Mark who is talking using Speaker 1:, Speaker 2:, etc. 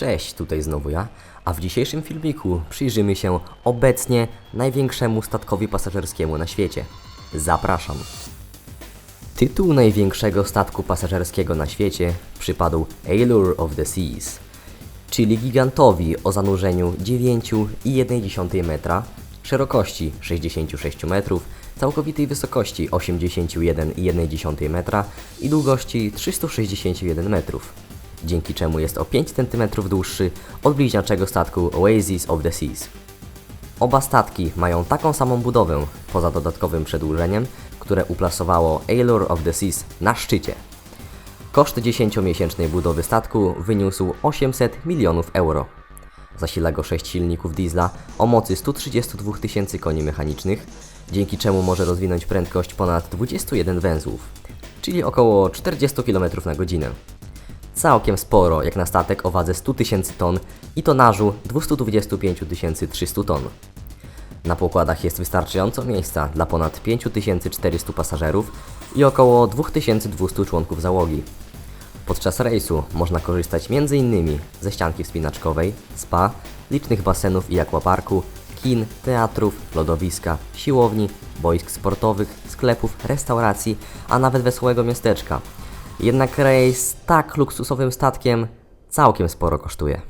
Speaker 1: Cześć, tutaj znowu ja, a w dzisiejszym filmiku przyjrzymy się obecnie największemu statkowi pasażerskiemu na świecie. Zapraszam. Tytuł największego statku pasażerskiego na świecie przypadł Allure of the Seas, czyli gigantowi o zanurzeniu 9,1 metra, szerokości 66 metrów, całkowitej wysokości 81,1 metra i długości 361 metrów, dzięki czemu jest o 5 cm dłuższy od bliźniaczego statku Oasis of the Seas. Oba statki mają taką samą budowę, poza dodatkowym przedłużeniem, które uplasowało Allure of the Seas na szczycie. Koszt 10-miesięcznej budowy statku wyniósł 800 milionów euro. Zasila go 6 silników diesla o mocy 132 tysięcy koni mechanicznych, dzięki czemu może rozwinąć prędkość ponad 21 węzłów, czyli około 40 km na godzinę. Całkiem sporo jak na statek o wadze 100 tysięcy ton i tonażu 225 300 ton. Na pokładach jest wystarczająco miejsca dla ponad 5400 pasażerów i około 2200 członków załogi. Podczas rejsu można korzystać m.in. ze ścianki wspinaczkowej, spa, licznych basenów i aquaparku, kin, teatrów, lodowiska, siłowni, boisk sportowych, sklepów, restauracji, a nawet wesołego miasteczka. Jednak rejs tak luksusowym statkiem całkiem sporo kosztuje.